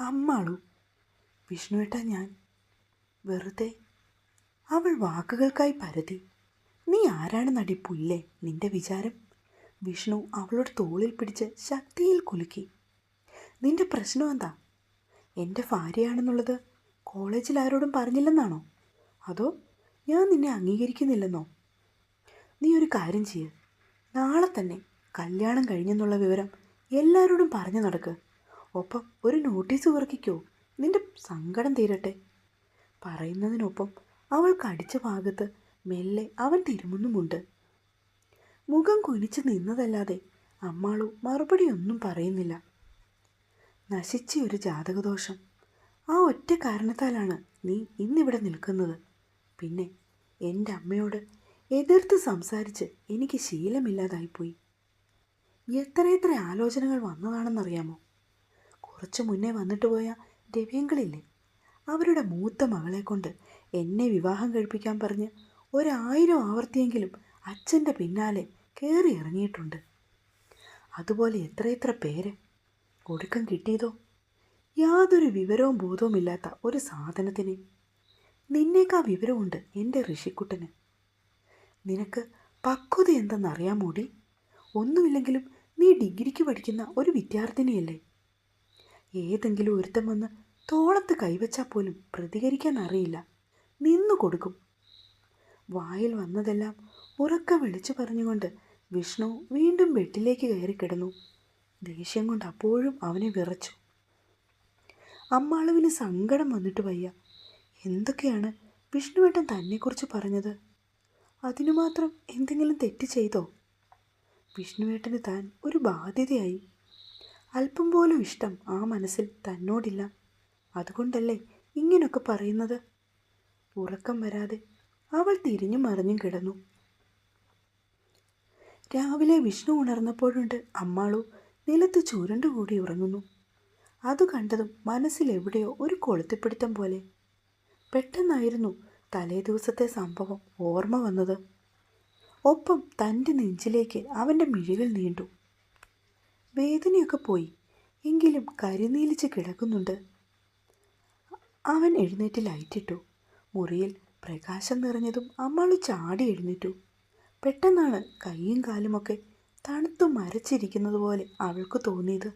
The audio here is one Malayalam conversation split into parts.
അമ്മാളു വിഷ്ണുവേട്ട ഞാൻ. വെറുതെ അവൾ വാക്കുകൾക്കായി പരതി. നീ ആരാണെന്നടി പുല്ലേ? നിന്റെ വിചാരം? വിഷ്ണു അവളുടെ തോളിൽ പിടിച്ച് ശക്തിയിൽ കുലുക്കി. നിന്റെ പ്രശ്നം എന്താ? എന്റെ ഭാര്യയാണെന്നുള്ളത് കോളേജിൽ ആരോടും പറഞ്ഞില്ലെന്നാണോ? അതോ ഞാൻ നിന്നെ അംഗീകരിക്കുന്നില്ലെന്നോ? നീ ഒരു കാര്യം ചെയ്യ്. നാളെ തന്നെ കല്യാണം കഴിഞ്ഞെന്നുള്ള വിവരം എല്ലാവരോടും പറഞ്ഞു നടക്ക്. ഒപ്പം ഒരു നോട്ടീസ് ഉറക്കിക്കോ നിന്റെ സങ്കടം തീരട്ടെ. പറയുന്നതിനൊപ്പം അവൾ കടിച്ച ഭാഗത്ത് മെല്ലെ അവൻ തിരുമുന്നുമുണ്ട്. മുഖം കുനിച്ച് നിന്നതല്ലാതെ അമ്മാളു മറുപടിയൊന്നും പറയുന്നില്ല. നശിച്ച ഒരു ജാതകദോഷം. ആ ഒറ്റ കാരണത്താലാണ് നീ ഇന്നിവിടെ നിൽക്കുന്നത്. പിന്നെ എന്റെ അമ്മയോട് എതിർത്ത് സംസാരിച്ച് എനിക്ക് ശീലമില്ലാതായിപ്പോയി. എത്രയെത്ര ആലോചനകൾ വന്നതാണെന്നറിയാമോ? കുറച്ചു മുന്നേ വന്നിട്ട് പോയ രവ്യങ്കളില്ലേ? അവരുടെ മൂത്ത മകളെ കൊണ്ട് എന്നെ വിവാഹം കഴിപ്പിക്കാൻ പറഞ്ഞ് ഒരായിരം ആവർത്തിയെങ്കിലും അച്ഛന്റെ പിന്നാലെ കയറി ഇറങ്ങിയിട്ടുണ്ട്. അതുപോലെ എത്രയെത്ര പേര് ഒടുക്കം കിട്ടിയതോ? യാതൊരു വിവരവും ബോധവുമില്ലാത്ത ഒരു സാധനത്തിന് നിന്നേക്കാ വിവരമുണ്ട് എന്റെ ഋഷിക്കുട്ടന്. നിനക്ക് പക്വത എന്തെന്നറിയാമോടി? ഒന്നുമില്ലെങ്കിലും നീ ഡിഗ്രിക്ക് പഠിക്കുന്ന ഒരു വിദ്യാർത്ഥിനിയല്ലേ? ഏതെങ്കിലും ഒരുത്തം വന്ന് തോളത്ത് കൈവച്ചാൽ പോലും പ്രതികരിക്കാൻ അറിയില്ല. നിന്നു കൊടുക്കും. വായിൽ വന്നതെല്ലാം ഉറക്ക വിളിച്ചു പറഞ്ഞുകൊണ്ട് വിഷ്ണു വീണ്ടും ബെഡിലേക്ക് കയറി കിടന്നു. ദേഷ്യം കൊണ്ട് അപ്പോഴും അവനെ വിറച്ചു. അമ്മാളുവിന് സങ്കടം വന്നിട്ട് വയ്യ. എന്തൊക്കെയാണ് വിഷ്ണുവേട്ടൻ തന്നെക്കുറിച്ച് പറഞ്ഞത്? അതിനു മാത്രം എന്തെങ്കിലും തെറ്റ് ചെയ്തോ? വിഷ്ണുവേട്ടന് താൻ ഒരു ബാധ്യതയായി. അല്പം പോലും ഇഷ്ടം ആ മനസ്സിൽ തന്നോടില്ല. അതുകൊണ്ടല്ലേ ഇങ്ങനൊക്കെ പറയുന്നത്? ഉറക്കം വരാതെ അവൾ തിരിഞ്ഞു മറിഞ്ഞും കിടന്നു. രാവിലെ വിഷ്ണു ഉണർന്നപ്പോഴുണ്ട് അമ്മാളു നിലത്ത് ചുരുണ്ടുകൂടി ഉറങ്ങുന്നു. അത് കണ്ടതും മനസ്സിൽ എവിടെയോ ഒരു കൊളുത്തിപ്പിടുത്തം പോലെ. പെട്ടെന്നായിരുന്നു തലേ ദിവസത്തെ സംഭവം ഓർമ്മ വന്നത്. ഒപ്പം തന്റെ നെഞ്ചിലേക്ക് അവന്റെ മിഴികൾ നീണ്ടു. വേദനയൊക്കെ പോയി. എങ്കിലും കരുനീലിച്ച് കിടക്കുന്നുണ്ട്. അവൻ എഴുന്നേറ്റ് ലൈറ്റിട്ടു മുറിയിൽ പ്രകാശം നിറഞ്ഞതും അമ്മാളു ചാടി എഴുന്നേറ്റു. പെട്ടെന്നാണ് കൈയും കാലുമൊക്കെ തണുത്തു മരച്ചിരിക്കുന്നത് പോലെ അവൾക്ക് തോന്നിയത്.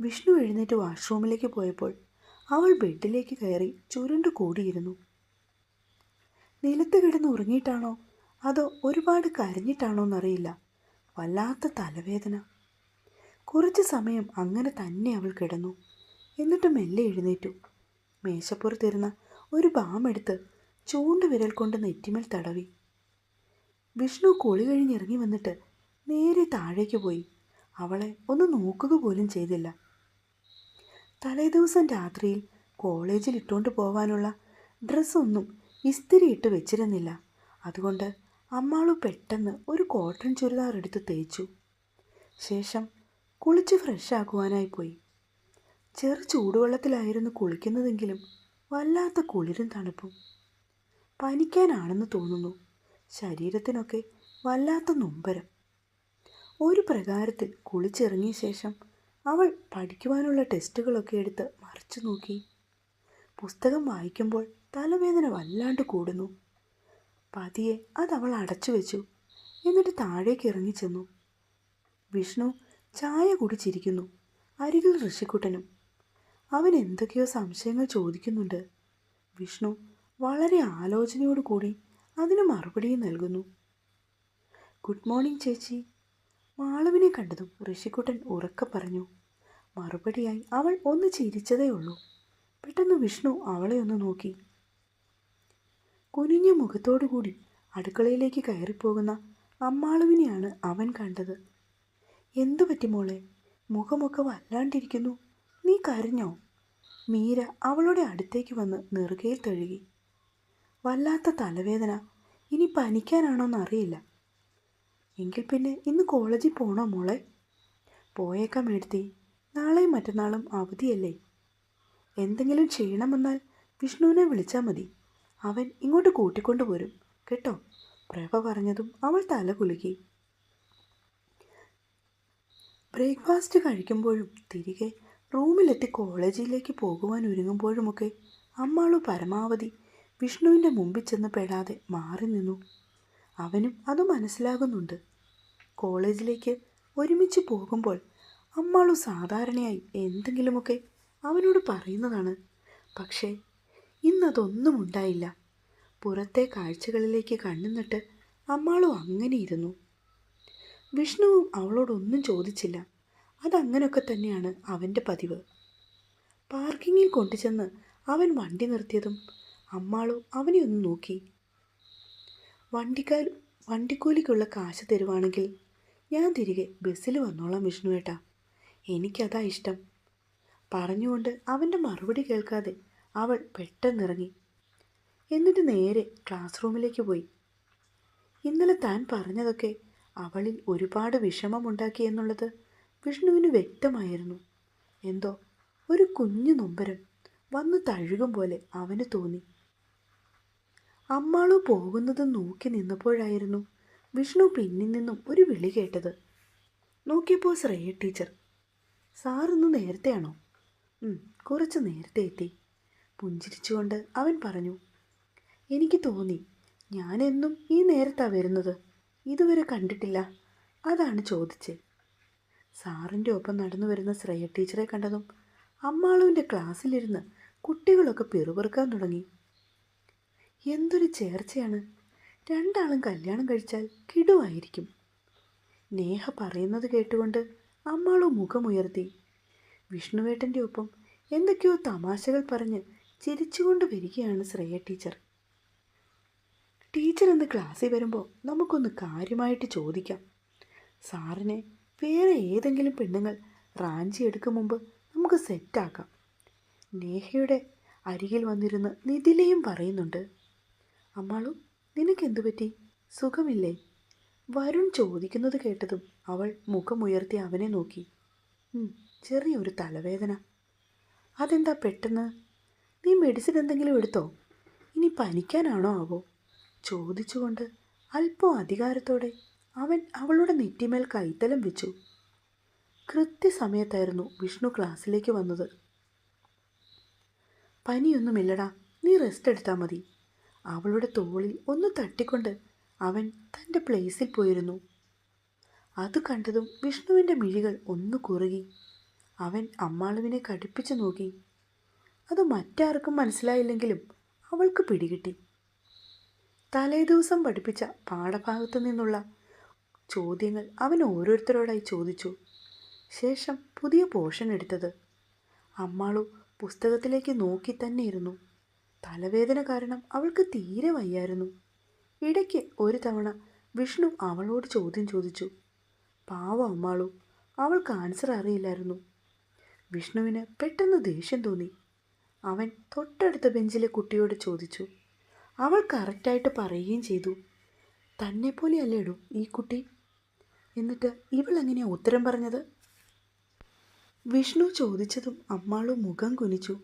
വിഷ്ണു എഴുന്നേറ്റ് വാഷ്റൂമിലേക്ക് പോയപ്പോൾ അവൾ ബെഡിലേക്ക് കയറി ചുരുണ്ടു കൂടിയിരുന്നു. നിലത്ത് കിടന്ന് ഉറങ്ങിയിട്ടാണോ? അതോ ഒരുപാട് കരഞ്ഞിട്ടാണോ എന്നറിയില്ല. വല്ലാത്ത തലവേദന. കുറച്ച് സമയം അങ്ങനെ തന്നെ അവൾ കിടന്നു. എന്നിട്ട് മെല്ലെ എഴുന്നേറ്റു. മേശപ്പുറത്തിരുന്ന ഒരു ബാമെടുത്ത് ചൂണ്ടുവിരൽ കൊണ്ട് നെറ്റിമേൽ തടവി. വിഷ്ണു കുളി കഴിഞ്ഞിറങ്ങി വന്നിട്ട് നേരെ താഴേക്ക് പോയി. അവളെ ഒന്ന് നോക്കുക പോലും ചെയ്തില്ല. തലേദിവസം രാത്രിയിൽ കോളേജിൽ ഇട്ടുകൊണ്ട് പോവാനുള്ള ഡ്രസ്സൊന്നും ഇസ്തിരി ഇട്ട് വെച്ചിരുന്നില്ല. അതുകൊണ്ട് അമ്മാളു പെട്ടെന്ന് ഒരു കോട്ടൺ ചുരിദാർ എടുത്ത് തേച്ചു. ശേഷം കുളിച്ച് ഫ്രഷ് പോയി. ചെറു ചൂടുവെള്ളത്തിലായിരുന്നു കുളിക്കുന്നതെങ്കിലും വല്ലാത്ത കുളിരും തണുപ്പും. പനിക്കാനാണെന്ന് തോന്നുന്നു. ശരീരത്തിനൊക്കെ വല്ലാത്ത നൊമ്പരം. ഒരു പ്രകാരത്തിൽ കുളിച്ചിറങ്ങിയ ശേഷം അവൾ പഠിക്കുവാനുള്ള ടെസ്റ്റുകളൊക്കെ എടുത്ത് മറിച്ചു നോക്കി. പുസ്തകം വായിക്കുമ്പോൾ തലവേദന വല്ലാണ്ട് കൂടുന്നു. പതിയെ അവൾ അടച്ചു വെച്ചു എന്നിട്ട് താഴേക്ക് ഇറങ്ങി ചെന്നു വിഷ്ണു ചായ കുടിച്ചിരിക്കുന്നു. അരികിൽ ഋഷിക്കുട്ടനും. അവൻ എന്തൊക്കെയോ സംശയങ്ങൾ ചോദിക്കുന്നുണ്ട്. വിഷ്ണു വളരെ ആലോചനയോടു കൂടി അതിന് മറുപടിയും നൽകുന്നു. ഗുഡ് മോർണിംഗ് ചേച്ചി. മാളവിനെ കണ്ടതും ഋഷിക്കുട്ടൻ ഉറക്കെ പറഞ്ഞു. മറുപടിയായി അവൾ ഒന്ന് ചിരിച്ചതേ ഉള്ളൂ. പെട്ടെന്ന് വിഷ്ണു അവളെ ഒന്ന് നോക്കി. കുനിഞ്ഞ മുഖത്തോടുകൂടി അടുക്കളയിലേക്ക് കയറിപ്പോകുന്ന അമ്മാളുവിനെയാണ് അവൻ കണ്ടത്. എന്തു പറ്റി മോളെ? മുഖമൊക്കെ വല്ലാണ്ടിരിക്കുന്നു. നീ കരഞ്ഞോ? മീര അവളുടെ അടുത്തേക്ക് വന്ന് നെറുകയിൽ തഴുകി. വല്ലാത്ത തലവേദന. ഇനി പനിക്കാനാണോന്ന് അറിയില്ല. എങ്കിൽ പിന്നെ ഇന്ന് കോളേജിൽ പോണോ മോളെ? പോയേക്കാം എഴുത്തി നാളെയും മറ്റന്നാളും അവധിയല്ലേ? എന്തെങ്കിലും ചെയ്യണമെന്നാൽ വിഷ്ണുവിനെ വിളിച്ചാൽ മതി. അവൻ ഇങ്ങോട്ട് കൂട്ടിക്കൊണ്ടുപോരും കേട്ടോ? പ്രഭ പറഞ്ഞതും അവൾ തല കുലുക്കി. ബ്രേക്ക്ഫാസ്റ്റ് കഴിക്കുമ്പോഴും തിരികെ റൂമിലെത്തി കോളേജിലേക്ക് പോകുവാൻ ഒരുങ്ങുമ്പോഴുമൊക്കെ അമ്മാളു പരമാവധി വിഷ്ണുവിന്റെ മുമ്പിൽ ചെന്ന് പെടാതെ മാറി നിന്നു. അവനും അത് മനസ്സിലാകുന്നുണ്ട്. കോളേജിലേക്ക് ഒരുമിച്ച് പോകുമ്പോൾ അമ്മാളു സാധാരണയായി എന്തെങ്കിലുമൊക്കെ അവനോട് പറയുന്നതാണ്. പക്ഷേ ഇന്നതൊന്നും ഉണ്ടായില്ല. പുറത്തെ കാഴ്ചകളിലേക്ക് കണ്ണുന്നിട്ട് അമ്മാളു അങ്ങനെ ഇരുന്നു. വിഷ്ണുവും അവളോടൊന്നും ചോദിച്ചില്ല. അതങ്ങനൊക്കെ തന്നെയാണ് അവന്റെ പതിവ്. പാർക്കിങ്ങിൽ കൊണ്ടുചെന്ന് അവൻ വണ്ടി നിർത്തിയതും അമ്മാളു അവനെ ഒന്ന് നോക്കി. വണ്ടിക്കാൽ വണ്ടിക്കൂലിക്കുള്ള കാശ് തരുവാണെങ്കിൽ ഞാൻ തിരികെ ബസ്സിൽ വന്നോളാം വിഷ്ണു ഏട്ടാ എനിക്കതാ ഇഷ്ടം. പറഞ്ഞുകൊണ്ട് അവന്റെ മറുപടി കേൾക്കാതെ അവൾ പെട്ടെന്നിറങ്ങി. എന്നിട്ട് നേരെ ക്ലാസ് റൂമിലേക്ക് പോയി. ഇന്നലെ താൻ പറഞ്ഞതൊക്കെ അവളിൽ ഒരുപാട് വിഷമമുണ്ടാക്കി എന്നുള്ളത് വിഷ്ണുവിന് വ്യക്തമായിരുന്നു. എന്തോ ഒരു കുഞ്ഞു നൊമ്പരം വന്ന് തഴുകും പോലെ അവന് തോന്നി. അമ്മാളു പോകുന്നത് നോക്കി നിന്നപ്പോഴായിരുന്നു വിഷ്ണു പിന്നിൽ നിന്നും ഒരു വിളി കേട്ടത്. നോക്കിയപ്പോൾ ശ്രേയ ടീച്ചർ. സാറിന്ന് നേരത്തെയാണോ? കുറച്ച് നേരത്തെ എത്തി. പുഞ്ചിരിച്ചുകൊണ്ട് അവൻ പറഞ്ഞു. എനിക്ക് തോന്നി ഞാനെന്നും ഈ നേരത്താ വരുന്നത്. ഇതുവരെ കണ്ടിട്ടില്ല. അതാണ് ചോദിച്ചത് സാറിന്റെ ഒപ്പം നടന്നു വരുന്ന ശ്രേയ ടീച്ചറെ കണ്ടതും അമ്മാളുവിന്റെ ക്ലാസ്സിലിരുന്ന് കുട്ടികളൊക്കെ പിറുപിറുക്കാൻ തുടങ്ങി. എന്തൊരു ചേർച്ചയാണ്. രണ്ടാളും കല്യാണം കഴിച്ചാൽ കിടുവായിരിക്കും. നേഹ പറയുന്നത് കേട്ടുകൊണ്ട് അമ്മാളു മുഖമുയർത്തി. വിഷ്ണുവേട്ടന്റെ ഒപ്പം എന്തൊക്കെയോ തമാശകൾ പറഞ്ഞ് ചിരിച്ചുകൊണ്ട് വരികയാണ് ശ്രേയ ടീച്ചർ. ടീച്ചർ ഇന്ന് ക്ലാസ്സിൽ വരുമ്പോൾ നമുക്കൊന്ന് കാര്യമായിട്ട് ചോദിക്കാം. സാറിനെ വേറെ ഏതെങ്കിലും പെണ്ണുങ്ങൾ റാഞ്ചി എടുക്കും മുമ്പ് നമുക്ക് സെറ്റാക്കാം. നേഹയുടെ അരികിൽ വന്നിരുന്ന് നിതിലയും പറയുന്നുണ്ട് അമ്മാളു നിനക്കെന്തു പറ്റി? സുഖമില്ലേ? വരുൺ ചോദിക്കുന്നത് കേട്ടതും അവൾ മുഖമുയർത്തി അവനെ നോക്കി. ചെറിയൊരു തലവേദന. അതെന്താ പെട്ടെന്ന്? നീ മെഡിസിൻ എന്തെങ്കിലും എടുത്തോ? ഇനി പനിക്കാനാണോ ആവോ? ചോദിച്ചുകൊണ്ട് അല്പം അധികാരത്തോടെ അവൻ അവളുടെ നെറ്റിമേൽ കൈത്തലം വെച്ചു. കൃത്യസമയത്തായിരുന്നു വിഷ്ണു ക്ലാസ്സിലേക്ക് വന്നത്. പനിയൊന്നുമില്ലടാ നീ റെസ്റ്റ് എടുത്താൽ മതി. അവളുടെ തോളിൽ ഒന്ന് തട്ടിക്കൊണ്ട് അവൻ തന്റെ പ്ലേസിൽ പോയിരുന്നു. അത് കണ്ടതും വിഷ്ണുവിന്റെ മിഴികൾ ഒന്ന് കുറുകി. അവൻ അമ്മാളുവിനെ കടുപ്പിച്ചു നോക്കി. അത് മറ്റാർക്കും മനസ്സിലായില്ലെങ്കിലും അവൾക്ക് പിടികിട്ടി. തലേദിവസം പഠിപ്പിച്ച പാഠഭാഗത്തു നിന്നുള്ള ചോദ്യങ്ങൾ അവൻ ഓരോരുത്തരോടായി ചോദിച്ചു. ശേഷം പുതിയ പോഷൻ എടുത്തത് അമ്മാളു പുസ്തകത്തിലേക്ക് നോക്കി തന്നെ ഇരുന്നു. തലവേദന കാരണം അവൾക്ക് തീരെ വയ്യായിരുന്നു. ഇടയ്ക്ക് ഒരു തവണ വിഷ്ണു അവളോട് ചോദ്യം ചോദിച്ചു. പാവ അമ്മാളു അവൾക്ക് ആൻസർ അറിയില്ലായിരുന്നു. വിഷ്ണുവിന് പെട്ടെന്ന് ദേഷ്യം തോന്നി. അവൻ തൊട്ടടുത്ത ബെഞ്ചിലെ കുട്ടിയോട് ചോദിച്ചു. അവൾ കറക്റ്റായിട്ട് പറയുകയും ചെയ്തു. തന്നെ പോലെയല്ലേടൂ ഈ കുട്ടി? എന്നിട്ട് ഇവൾ എങ്ങനെയാണ് ഉത്തരം പറഞ്ഞത്? വിഷ്ണു ചോദിച്ചതും അമ്മാളു മുഖം കുനിച്ചു.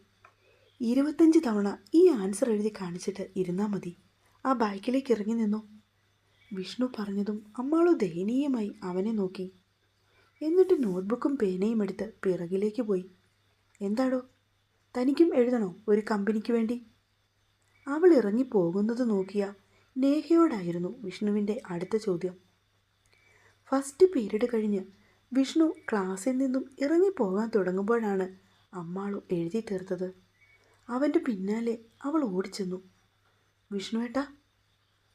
ഇരുപത്തഞ്ച് തവണ ഈ ആൻസർ എഴുതി കാണിച്ചിട്ട് ഇരുന്നാൽ മതി. ആ ബൈക്കിലേക്ക് ഇറങ്ങി നിന്നു. വിഷ്ണു പറഞ്ഞതും അമ്മാളു ദയനീയമായി അവനെ നോക്കി. എന്നിട്ട് നോട്ട്ബുക്കും പേനയും എടുത്ത് പിറകിലേക്ക് പോയി. എന്താടോ? തനിക്കും എഴുതണോ ഒരു കമ്പനിക്ക് വേണ്ടി? അവൾ ഇറങ്ങിപ്പോകുന്നത് നോക്കിയ നേഹയോടായിരുന്നു വിഷ്ണുവിന്റെ അടുത്ത ചോദ്യം. ഫസ്റ്റ് പീരീഡ് കഴിഞ്ഞ് വിഷ്ണു ക്ലാസ്സിൽ നിന്നും ഇറങ്ങിപ്പോകാൻ തുടങ്ങുമ്പോഴാണ് അമ്മാളു എഴുതി തീർത്തത്. അവന്റെ പിന്നാലെ അവൾ ഓടിച്ചെന്നു. വിഷ്ണുവേട്ടാ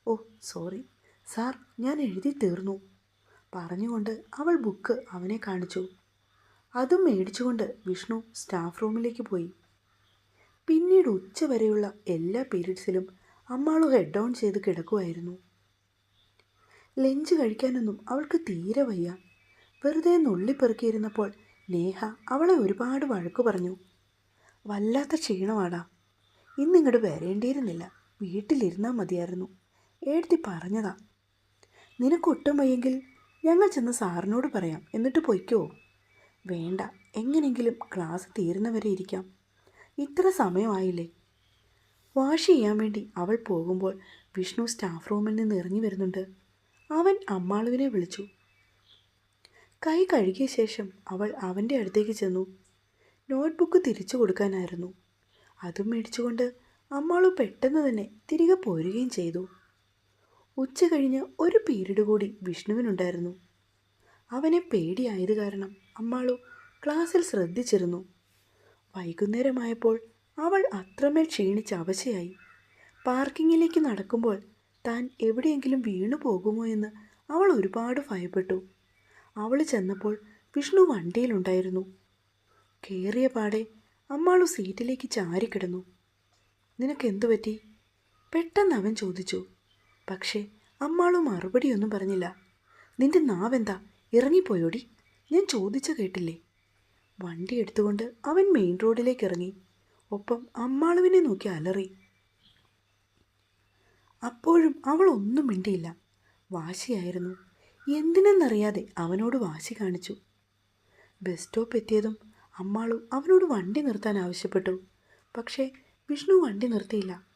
ഓ സോറി സാർ ഞാൻ എഴുതി തീർന്നു. പറഞ്ഞുകൊണ്ട് അവൾ ബുക്ക് അവനെ കാണിച്ചു. അതും മേടിച്ചുകൊണ്ട് വിഷ്ണു സ്റ്റാഫ് റൂമിലേക്ക് പോയി. പിന്നീട് ഉച്ചവരെയുള്ള എല്ലാ പീരീഡ്സിലും അമ്മാളു ഹെഡ് ഓൺ ചെയ്ത് കിടക്കുമായിരുന്നു ലഞ്ച് കഴിക്കാനൊന്നും അവൾക്ക് തീരെ വയ്യ. വെറുതെ നുള്ളിപ്പെറുക്കിയിരുന്നപ്പോൾ നേഹ അവളെ ഒരുപാട് വഴക്കു പറഞ്ഞു. വല്ലാത്ത ക്ഷീണമാടാ. ഇന്നിങ്ങോട്ട് വരേണ്ടിയിരുന്നില്ല. വീട്ടിലിരുന്നാൽ മതിയായിരുന്നു. എഴുതി പറഞ്ഞതാ. നിനക്കൊട്ടും വയ്യെങ്കിൽ ഞങ്ങൾ ചെന്ന് സാറിനോട് പറയാം. എന്നിട്ട് പൊയ്ക്കോ. വേണ്ട. എങ്ങനെങ്കിലും ക്ലാസ് തീരുന്നവരെ ഇരിക്കാം. ഇത്ര സമയമായില്ലേ? വാഷ് ചെയ്യാൻ വേണ്ടി അവൾ പോകുമ്പോൾ വിഷ്ണു സ്റ്റാഫ് റൂമിൽ നിന്ന് ഇറങ്ങി വരുന്നുണ്ട്. അവൻ അമ്മാളുവിനെ വിളിച്ചു. കൈ കഴുകിയ ശേഷം അവൾ അവന്റെ അടുത്തേക്ക് ചെന്നു. നോട്ട്ബുക്ക് തിരിച്ചു കൊടുക്കാനായിരുന്നു. അതും മേടിച്ചുകൊണ്ട് അമ്മാളു പെട്ടെന്ന് തന്നെ തിരികെ പോരുകയും ചെയ്തു. ഉച്ച കഴിഞ്ഞ് ഒരു പീരീഡ് കൂടി വിഷ്ണുവിനുണ്ടായിരുന്നു. അവനെ പേടിയായത് കാരണം അമ്മാളു ക്ലാസ്സിൽ ശ്രദ്ധിച്ചിരുന്നു. വൈകുന്നേരമായപ്പോൾ അവൾ അത്രമേൽ ക്ഷീണിച്ച് അവശയായി. പാർക്കിങ്ങിലേക്ക് നടക്കുമ്പോൾ താൻ എവിടെയെങ്കിലും വീണു പോകുമോ എന്ന് അവൾ ഒരുപാട് ഭയപ്പെട്ടു. അവൾ ചെന്നപ്പോൾ വിഷ്ണു വണ്ടിയിലുണ്ടായിരുന്നു. കയറിയ പാടെ അമ്മാളു സീറ്റിലേക്ക് ചാരിക്കിടന്നു നിനക്കെന്തു പറ്റി? പെട്ടെന്ന് അവൻ ചോദിച്ചു. പക്ഷേ അമ്മാളു മറുപടിയൊന്നും പറഞ്ഞില്ല. നിന്റെ നാവെന്താ? ഇറങ്ങിപ്പോയോടി? ഞാൻ ചോദിച്ചു കേട്ടില്ലേ? വണ്ടി എടുത്തുകൊണ്ട് അവൻ മെയിൻ റോഡിലേക്ക് ഇറങ്ങി. ഒപ്പം അമ്മാളുവിനെ നോക്കി അലറി. അപ്പോഴും അവൾ ഒന്നും മിണ്ടിയില്ല. വാശിയായിരുന്നു. എന്തിനെന്നറിയാതെ അവനോട് വാശി കാണിച്ചു. ബസ് സ്റ്റോപ്പ് എത്തിയതും അമ്മാളു അവനോട് വണ്ടി നിർത്താൻ ആവശ്യപ്പെട്ടു. പക്ഷേ വിഷ്ണു വണ്ടി നിർത്തിയില്ല.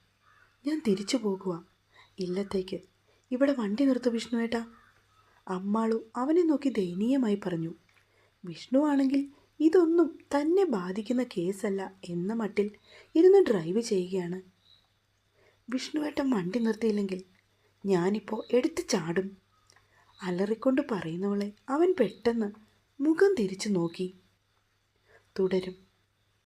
ഞാൻ തിരിച്ചു പോകുക ഇല്ലത്തേക്ക്. ഇവിടെ വണ്ടി നിർത്തു വിഷ്ണുവേട്ടാ. അമ്മാളു അവനെ നോക്കി ദയനീയമായി പറഞ്ഞു. വിഷ്ണു ആണെങ്കിൽ ഇതൊന്നും തന്നെ ബാധിക്കുന്ന കേസല്ല എന്ന മട്ടിൽ ഇരുന്ന് ഡ്രൈവ് ചെയ്യുകയാണ്. വിഷ്ണുവേട്ടൻ വണ്ടി നിർത്തിയില്ലെങ്കിൽ ഞാനിപ്പോൾ എടുത്തു ചാടും. അലറിക്കൊണ്ട് പറയുന്നവളെ അവൻ പെട്ടെന്ന് മുഖം തിരിച്ചു നോക്കി. തുടരും.